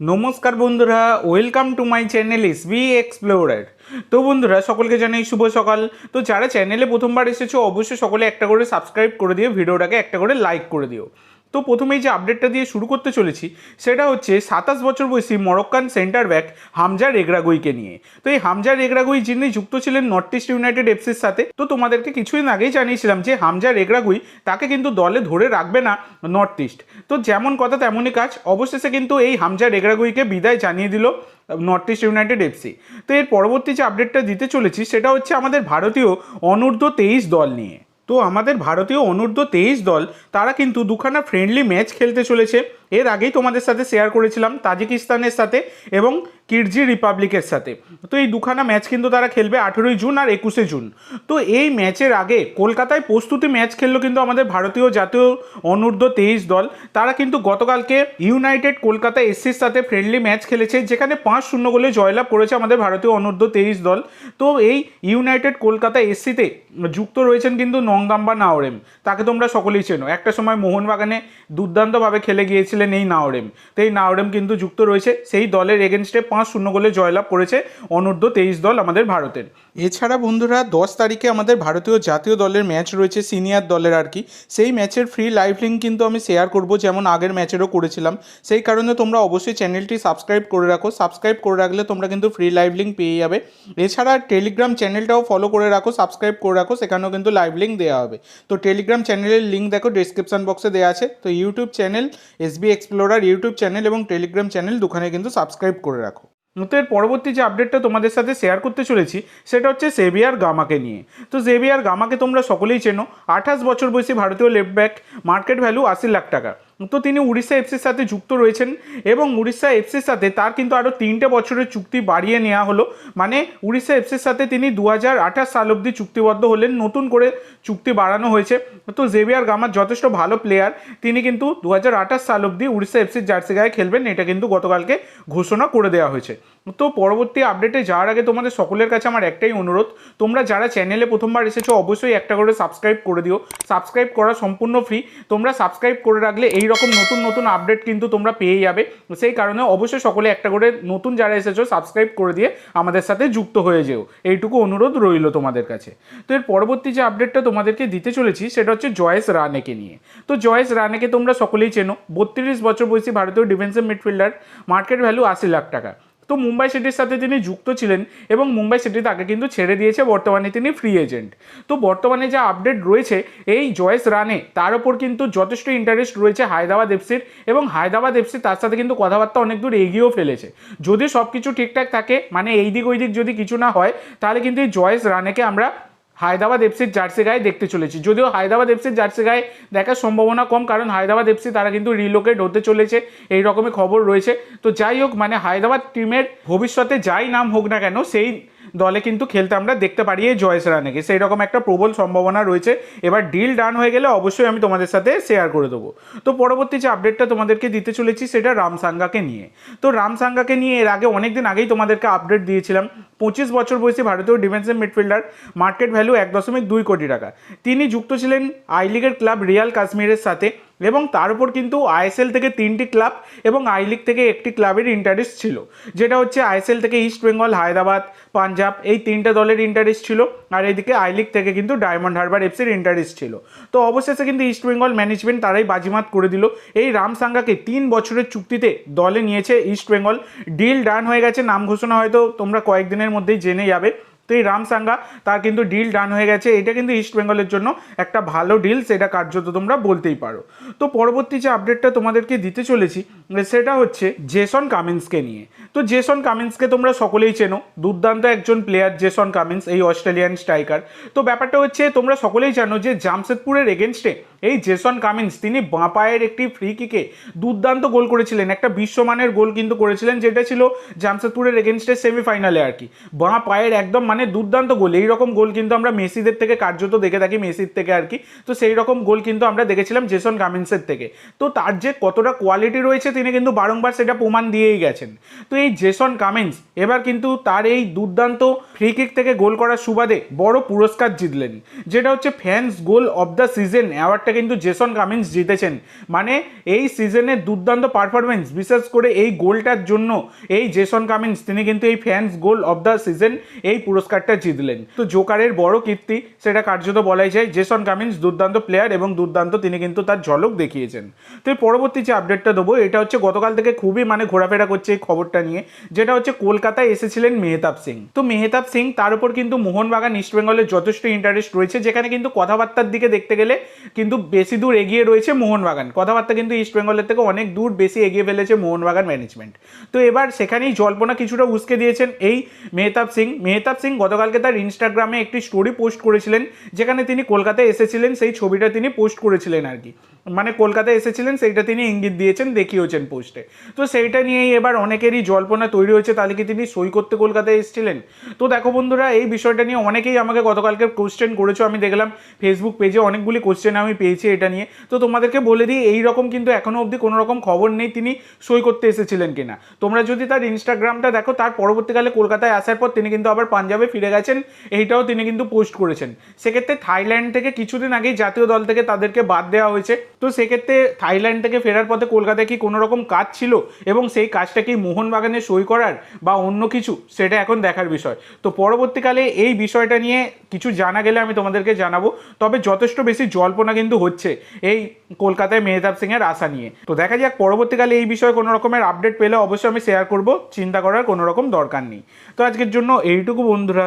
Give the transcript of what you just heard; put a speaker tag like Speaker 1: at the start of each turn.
Speaker 1: নমস্কার বন্ধুরা welcome to my channel S B explorer তো বন্ধুরা, সকলকে জানাই শুভ সকাল। তো যারা চ্যানেলে প্রথমবার এসেছ, অবশ্যই সকলে একটা করে সাবস্ক্রাইব করে দিও, ভিডিওটাকে একটা করে লাইক করে দিও। তো প্রথমেই যে আপডেটটা দিয়ে শুরু করতে চলেছি, সেটা হচ্ছে সাতাশ বছর বয়সী মরক্কান সেন্টার ব্যাক হামজা রেগরাগুইকে নিয়ে। তো এই হামজা রেগরাগুই যিনি যুক্ত ছিলেন নর্থ ইস্ট ইউনাইটেড এফসির সাথে, তো তোমাদেরকে কিছুদিন আগেই জানিয়েছিলাম যে হামজা রেগরাগুই তাকে কিন্তু দলে ধরে রাখবে না নর্থ ইস্ট তো যেমন কথা তেমনই কাজ, অবশেষে কিন্তু এই হামজা রেগরাগুইকে বিদায় জানিয়ে দিল নর্থ ইস্ট ইউনাইটেড এফসি তো এর পরবর্তী যে আপডেটটা দিতে চলেছি, সেটা হচ্ছে আমাদের ভারতীয় অনূর্ধ্ব তেইশ দল নিয়ে। তো আমাদের ভারতীয় অনূর্ধ্ব তেইশ দল তারা কিন্তু দুখানা ফ্রেন্ডলি ম্যাচ খেলতে চলেছে। এর আগেই তোমাদের সাথে শেয়ার করেছিলাম তাজিকিস্তানের সাথে এবং কিরজি রিপাবলিকের সাথে। তো এই দুখানা ম্যাচ কিন্তু তারা খেলবে আঠেরোই জুন আর একুশে জুন। তো এই ম্যাচের আগে কলকাতায় প্রস্তুতি ম্যাচ খেললো কিন্তু আমাদের ভারতীয় জাতীয় অনূর্ধ্ব তেইশ দল। তারা কিন্তু গতকালকে ইউনাইটেড কলকাতা এসসির সাথে ফ্রেন্ডলি ম্যাচ খেলেছে, যেখানে পাঁচ শূন্য গোলে জয়লাভ করেছে আমাদের ভারতীয় অনূর্ধ্ব তেইশ দল। তো এই ইউনাইটেড কলকাতা এসসিতে যুক্ত রয়েছেন কিন্তু নংগাম্বা নাওরেম। তাকে তোমরা সকলেই চেনো। একটা সময় মোহনবাগানে দুর্দান্তভাবে খেলে গিয়েছিলেন এই নাওরেম। তো এই নাওরেম কিন্তু যুক্ত রয়েছে। সেই দলের এগেনস্টে পাঁচ শূন্য গোলে জয়লাভ করেছে অনূর্ধ্ব তেইশ দল আমাদের ভারতের। এছাড়া বন্ধুরা, দশ তারিখে আমাদের ভারতীয় জাতীয় দলের ম্যাচ রয়েছে সিনিয়র দলের আর কি। সেই ম্যাচের ফ্রি লাইভ লিঙ্ক কিন্তু আমি শেয়ার করব, যেমন আগের ম্যাচেরও করেছিলাম। সেই কারণে তোমরা অবশ্যই চ্যানেলটি সাবস্ক্রাইব করে রাখো। সাবস্ক্রাইব করে রাখলে তোমরা কিন্তু ফ্রি লাইভ লিঙ্ক পেয়ে যাবে। এছাড়া টেলিগ্রাম চ্যানেলটাও ফলো করে রাখো সাবস্ক্রাইব করে রাখো, সেখানেও কিন্তু লাইভ লিঙ্ক দেওয়া হবে। তো টেলিগ্রাম চ্যানেলের লিঙ্ক দেখো ডিসক্রিপশন বক্সে দেওয়া আছে। তো YouTube channel SB explorer YouTube channel এবং টেলিগ্রাম চ্যানেল দুখানে কিন্তু সাবস্ক্রাইব করে রাখো। নতুন পরবর্তী যে আপডেটটা তোমাদের সাথে শেয়ার করতে চলেছি, সেটা হচ্ছে সেভিয়ার গামাকে নিয়ে। তো জেভিয়ার গামাকে তোমরা সকলেই চেনো। আঠাশ বছর বয়সী ভারতীয় লেফট ব্যাক মার্কেট ভ্যালু আশি লাখ টাকা। তো তিনি উড়িষ্যা এফসির সাথে যুক্ত রয়েছেন এবং উড়িষ্যা এফসির সাথে তার কিন্তু আরও তিনটে বছরের চুক্তি বাড়িয়ে নেওয়া হলো। মানে উড়িষ্যা এফসির সাথে তিনি দু হাজার আঠাশ সাল অবধি চুক্তিবদ্ধ হলেন, নতুন করে চুক্তি বাড়ানো হয়েছে। তো জেভিয়ার গামার যথেষ্ট ভালো প্লেয়ার তিনি কিন্তু দু হাজার আঠাশ সাল অবধি উড়িষ্যা এফসির জার্সি গায়ে খেলবেন, এটা কিন্তু গতকালকে ঘোষণা করে দেওয়া হয়েছে। তো পরবর্তী আপডেটে যাওয়ার আগে তোমাদের সকলের কাছে আমার একটাই অনুরোধ, তোমরা যারা চ্যানেলে প্রথমবার এসেছ, অবশ্যই একটা করে সাবস্ক্রাইব করে দিও। সাবস্ক্রাইব করা সম্পূর্ণ ফ্রি তোমরা সাবস্ক্রাইব করে রাখলে এই রকম নতুন নতুন আপডেট কিন্তু তোমরা পেয়ে যাবে। সেই কারণে অবশ্যই সকলে একটা করে নতুন যারা এসেছ সাবস্ক্রাইব করে দিয়ে আমাদের সাথে যুক্ত হয়ে যেও। এইটুকু অনুরোধ রইল তোমাদের কাছে। তো এর পরবর্তী যে আপডেটটা তোমাদেরকে দিতে চলেছি, সেটা হচ্ছে জয়েস রানেকে নিয়ে। তো জয়েস রানেকে তোমরা সকলেই চেনো। বত্রিশ বছর বয়সী ভারতীয় ডিফেন্সিভ মিডফিল্ডার মার্কেট ভ্যালু আশি লাখ টাকা। তো মুম্বাই সিটির সাথে তিনি যুক্ত ছিলেন এবং মুম্বাই সিটি তাকে কিন্তু ছেড়ে দিয়েছে, বর্তমানে তিনি ফ্রি এজেন্ট তো বর্তমানে যা আপডেট রয়েছে, এই জয়েস রানে, তার ওপর কিন্তু যথেষ্ট ইন্টারেস্ট রয়েছে হায়দ্রাবাদ এফসির এবং হায়দ্রাবাদ এফসি তার সাথে কিন্তু কথাবার্তা অনেক দূর এগিয়েও ফেলেছে। যদি সব কিছু ঠিকঠাক থাকে মানে এই দিক ওই দিক যদি কিছু না হয়, তাহলে কিন্তু এই জয়েস রানেকে আমরা হায়দ্রাবাদ এফসির জার্সি গায়ে দেখতে চলেছি। যদিও হায়দ্রাবাদ এফসির জার্সি গায়ে দেখার সম্ভাবনা কম, কারণ হায়দ্রাবাদ এফসি তারা কিন্তু রিলোকেট হতে চলেছে, এই রকমের খবর রয়েছে। তো যাই হোক মানে হায়দ্রাবাদ টিমের ভবিষ্যতে যাই নাম হোক না কেন, সেই দলে কিন্তু খেলতে আমরা দেখতে পারি এই জয়েস রানেকে। সেই রকম একটা প্রবল সম্ভাবনা রয়েছে। এবার ডিল ডান হয়ে গেলে অবশ্যই আমি তোমাদের সাথে শেয়ার করে দেবো। তো পরবর্তী যে আপডেটটা তোমাদেরকে দিতে চলেছি সেটা রামসাঙ্গাকে নিয়ে। তো রামসাঙ্গাকে নিয়ে এর আগে অনেক দিন আগেই তোমাদেরকে আপডেট দিয়েছিলাম। পঁচিশ বছর বয়সী ভারতীয় ডিফেন্সিভ মিডফিল্ডার মার্কেট ভ্যালু এক দশমিক দুই কোটি টাকা। তিনি যুক্ত ছিলেন আই লিগের ক্লাব রিয়াল কাশ্মীরের সাথে। এবং তার উপর কিন্তু আইএসএল থেকে তিনটি ক্লাব এবং আই লিগ থেকে একটি ক্লাবের ইন্টারেস্ট ছিল। যেটা হচ্ছে আইএসএল থেকে ইস্ট বেঙ্গল হায়দ্রাবাদ, পাঞ্জাব এই তিনটে দলের ইন্টারেস্ট ছিল। আর এইদিকে আই লিগ থেকে কিন্তু ডায়মন্ড হারবার এফসির ইন্টারেস্ট ছিল। তো অবশেষে কিন্তু ইস্ট বেঙ্গল ম্যানেজমেন্ট তারাই বাজিমাত করে দিল। এই রাম সাঙ্গাকে তিন বছরের চুক্তিতে দলে নিয়েছে ইস্ট বেঙ্গল ডিল ডান হয়ে গেছে, নাম ঘোষণা হয়তো তোমরা কয়েকদিনের মধ্যেই জেনে যাবে। তো এই রামসাঙ্গা তার কিন্তু ডিল ডান হয়ে গেছে। এটা কিন্তু ইস্ট বেঙ্গলের জন্য একটা ভালো ডিল সেটা কার্যত তোমরা বলতেই পারো। তো পরবর্তী যে আপডেটটা তোমাদেরকে দিতে চলেছি, সেটা হচ্ছে জেসন কামিন্সকে নিয়ে। তো জেসন কামিন্সকে তোমরা সকলেই চেনো। দুর্দান্ত একজন প্লেয়ার জেসন কামিন্স এই অস্ট্রেলিয়ান স্ট্রাইকার তো ব্যাপারটা হচ্ছে, তোমরা সকলেই জানো যে জামশেদপুরের এগেনস্টে এই জেসন কামিন্স, তিনি বাঁ পায়ের একটি ফ্রি কিকে দুর্দান্ত গোল করেছিলেন। একটা বিশ্বমানের গোল কিন্তু করেছিলেন, যেটা ছিল জামশেদপুরের এগেনস্টের সেমিফাইনালে আর কি। বাঁ পায়ের একদম মানে দুর্দান্ত গোল। এই রকম গোল কিন্তু আমরা মেসিদের থেকে কার্যত দেখে থাকি, মেসির থেকে আর কি। তো সেই রকম গোল কিন্তু আমরা দেখেছিলাম জেসন কামিন্সের থেকে। তো তার যে কতটা কোয়ালিটি রয়েছে, তিনি কিন্তু বারংবার সেটা প্রমাণ দিয়েই গেছেন। তো এই জেসন কামিন্স এবার কিন্তু তার এই দুর্দান্ত ফ্রি কিক থেকে গোল করার সুবাদে বড় পুরস্কার জিতলেন, যেটা হচ্ছে fans goal of the season অ্যাওয়ার্ডটা কিন্তু জেসন কামিন্স জিতেছেন। মানে এই সিজনের দুর্দান্ত পারফরমেন্স বিশেষ করে এই গোলটার জন্য এই জেসন কামিন্স, তিনি কিন্তু এই fans goal of the season এই পুরস্কারটা জিতলেন। তো জোকারের বড় কীর্তি, সেটা কার্যত বলাই যায়, জেসন কামিন্স দুর্দান্ত প্লেয়ার এবং দুর্দান্ত তিনি কিন্তু তার ঝলক দেখিয়েছেন। তো পরবর্তী যে আপডেটটা দেবো, এটা হচ্ছে গতকাল থেকে খুবই মানে ঘোরাফেরা করছে এই খবরটা নিয়ে, যেটা হচ্ছে কলকাতায় এসেছিলেন মেহতাব সিং। তো মেহতাব সিং, তার উপর কিন্তু মোহনবাগান, ইস্টবেঙ্গলের যথেষ্ট ইন্টারেস্ট রয়েছে, যেখানে কিন্তু কথাবার্তার দিকে দেখতে গেলে কিন্তু বেশি দূর এগিয়ে রয়েছে মোহনবাগান। কথাবার্তা কিন্তু ইস্টবেঙ্গলের থেকে অনেক দূর বেশি এগিয়ে ফেলেছে মোহনবাগান ম্যানেজমেন্ট তো এবার সেখানেই জল্পনা কিছুটা উস্কে দিয়েছেন এই মেহতাব সিং। মেহতাব সিং গতকালকে তার ইনস্টাগ্রামে একটি স্টোরি পোস্ট করেছিলেন, যেখানে তিনি কলকাতায় এসেছিলেন, সেই ছবিটা তিনি পোস্ট করেছিলেন আর কি। মানে কলকাতায় এসেছিলেন, সেইটা তিনি ইঙ্গিত দিয়েছেন দেখিয়েছেন পোস্টে। তো সেইটা নিয়েই এবার অনেকেরই জল্পনা তৈরি হয়েছে, তাহলে কি তিনি সই করতে কলকাতায় এসেছিলেন? তো দেখো বন্ধুরা, এই বিষয়টা নিয়ে অনেকেই আমাকে গতকালকে কোশ্চেন করেছ, আমি দেখলাম ফেসবুক পেজে অনেকগুলি কোশ্চেন আমি পেয়েছি এটা নিয়ে। তো তোমাদেরকে বলে দিই, এই রকম কিন্তু এখনও অবধি কোনো রকম খবর নেই তিনি সই করতে এসেছিলেন কিনা। তোমরা যদি তার ইনস্টাগ্রামটা দেখো, তার পরবর্তীকালে কলকাতায় আসার পর তিনি কিন্তু আবার পাঞ্জাবে ফিরে গেছেন, এইটাও তিনি কিন্তু পোস্ট করেছেন। সেক্ষেত্রে থাইল্যান্ড থেকে কিছুদিন আগেই জাতীয় দল থেকে তাদেরকে বাদ দেওয়া হয়েছে। তো সেক্ষেত্রে থাইল্যান্ড থেকে ফেরার পথে কলকাতায় কি কোনো রকম কাজ ছিল? এবং সেই কাজটা কি মোহনবাগানে সই করার বা অন্য কিছু? সেটা এখন দেখার বিষয়। তো পরবর্তীকালে এই বিষয়টা নিয়ে কিছু জানা গেলে আমি তোমাদেরকে জানাব। তবে যথেষ্ট বেশি জল্পনা কিন্তু হচ্ছে এই কলকাতায় মেহতাব সিংয়ের আশা নিয়ে। তো দেখা যাক, পরবর্তীকালে এই বিষয়ে কোনো রকমের আপডেট পেলে অবশ্যই আমি শেয়ার করব। চিন্তা করার কোনো রকম দরকার নেই। তো আজকের জন্য এইটুকু বন্ধুরা।